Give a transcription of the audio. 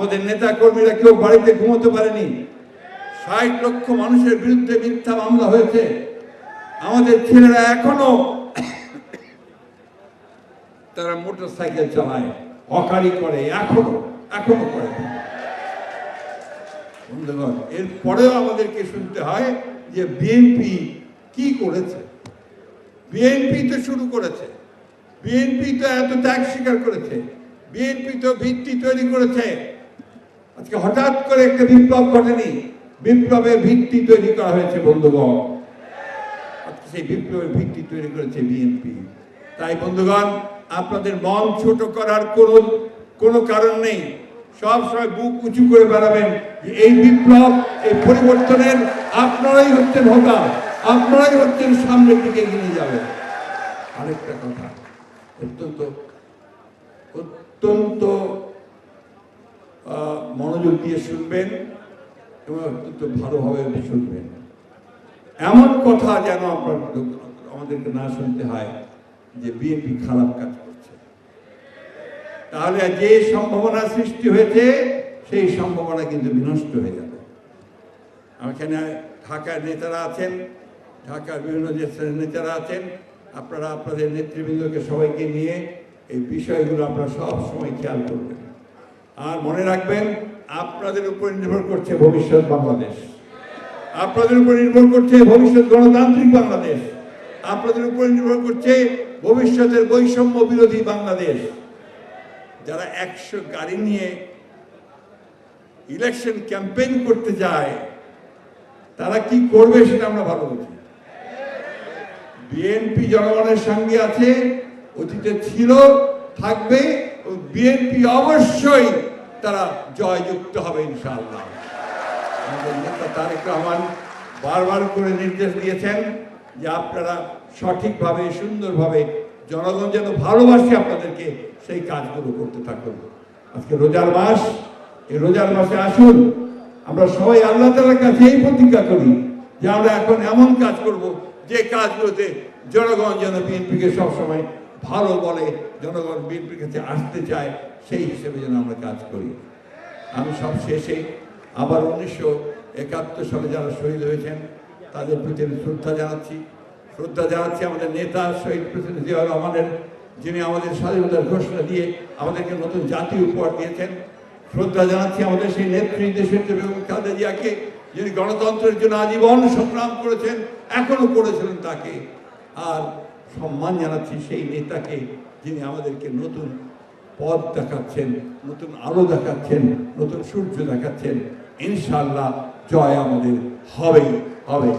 আমাদের নেতা কর্মীরা কেউ বাড়িতে ঘুমোতে পারেনি। ষাট লক্ষ মানুষের বিরুদ্ধে মিথ্যা মামলা হয়েছে। আমাদের ছেলেরা এখনও তারা মোটর সাইকেল চালায় হকারি করে, এখনও এখনও করে। এরপরেও আমাদেরকে শুনতে হয় যে বিএনপি কি করেছে? বিএনপি তো শুরু করেছে। বিএনপি তো এত ত্যাগ স্বীকার করেছে। বিএনপি তো ভিত্তি তৈরি করেছে। আজকে হঠাৎ করে একটা বিপ্লব ঘটেনি। বিপ্লবের ভিত্তি তৈরি করা হয়েছে, বন্ধুগণ। সেই বিপ্লবের ভিত্তি তৈরি করেছে বিএনপি। তাই, বন্ধুগণ, আপনাদের মন ছোট করার কোনো কোনো কারণ নেই। সব সময় বুক উঁচু করে বেড়াবেন যে এই বিপ্লব, এই পরিবর্তনের আপনারাই হচ্ছেন হোতা, আপনারাই হচ্ছেন সামনের দিকে এগিয়ে যাবেন। আরেকটা কথা, অত্যন্ত অত্যন্ত মনোযোগ দিয়ে শুনবেন এবং অত্যন্ত ভালোভাবে শুনবেন। এমন কথা যেন আপনার আমাদেরকে না শুনতে হয় যে বিএনপি খারাপ কাজ করছে। তাহলে যে সম্ভাবনা সৃষ্টি হয়েছে, সেই সম্ভাবনা কিন্তু বিনষ্ট হয়ে যাবে। এখানে ঢাকার নেতারা আছেন, ঢাকার বিভিন্ন যে নেতারা আছেন। আপনারা, আপনাদের নেতৃবৃন্দকে সবাইকে নিয়ে এই বিষয়গুলো আপনারা সব সময় খেয়াল করবেন। আর মনে রাখবেন, আপনাদের উপর নির্ভর করছে ভবিষ্যৎ বাংলাদেশ। আপনাদের উপর নির্ভর করছে ভবিষ্যৎ গণতান্ত্রিক বাংলাদেশ। আপনাদের উপর নির্ভর করছে ভবিষ্যতের বৈষম্য বিরোধী বাংলাদেশ। যারা একশো গাড়ি নিয়ে ইলেকশন ক্যাম্পেইন করতে যায়, তারা কি করবে সেটা আমরা ভালো বুঝি। বিএনপি জনগণের সঙ্গে আছে, অতীতে ছিল, থাকবে বিএনপি অবশ্যই তারা জয়যুক্ত হবে ইনশাআল্লাহ। আমাদের নেতা তারেক রহমান বারবার করে নির্দেশ দিয়েছেন যে আপনারা সঠিকভাবে, সুন্দরভাবে জনগণ যেন ভালোবাসে আপনাদেরকে সেই কাজগুলো করতে থাকুন। আজকে রোজার মাস, এই রোজার মাসে আসুন। আমরা সবাই আল্লাহ তালার কাছে এই প্রতিজ্ঞা করি যে আমরা এখন এমন কাজ করব যে কাজগুলোতে জনগণ যেন বিএনপিকে সবসময় ভালো বলে জনগণ বিএনপির কাছে আসতে চায়, সেই হিসেবে যেন আমরা কাজ করি। আমি সব শেষে আবার উনিশশো একাত্তর সালে যারা শহীদ হয়েছেন, তাদের প্রতি আমি শ্রদ্ধা জানাচ্ছি। শ্রদ্ধা জানাচ্ছি আমাদের নেতা, শহীদ জিয়া রহমানের, যিনি আমাদের স্বাধীনতার ঘোষণা দিয়ে আমাদেরকে নতুন জাতি উপহার দিয়েছেন। শ্রদ্ধা জানাচ্ছি আমাদের সেই নেত্রী দেশের বেগম খালেদা জিয়াকে, যিনি গণতন্ত্রের জন্য আজীবন সংগ্রাম করেছেন, এখনও করেছিলেন তাকে। আর সম্মান জানাচ্ছি সেই নেতাকে যিনি আমাদেরকে নতুন পথ দেখাচ্ছেন, নতুন আলো দেখাচ্ছেন, নতুন সূর্য দেখাচ্ছেন। ইনশাল্লাহ জয় আমাদের হবেই, হবে।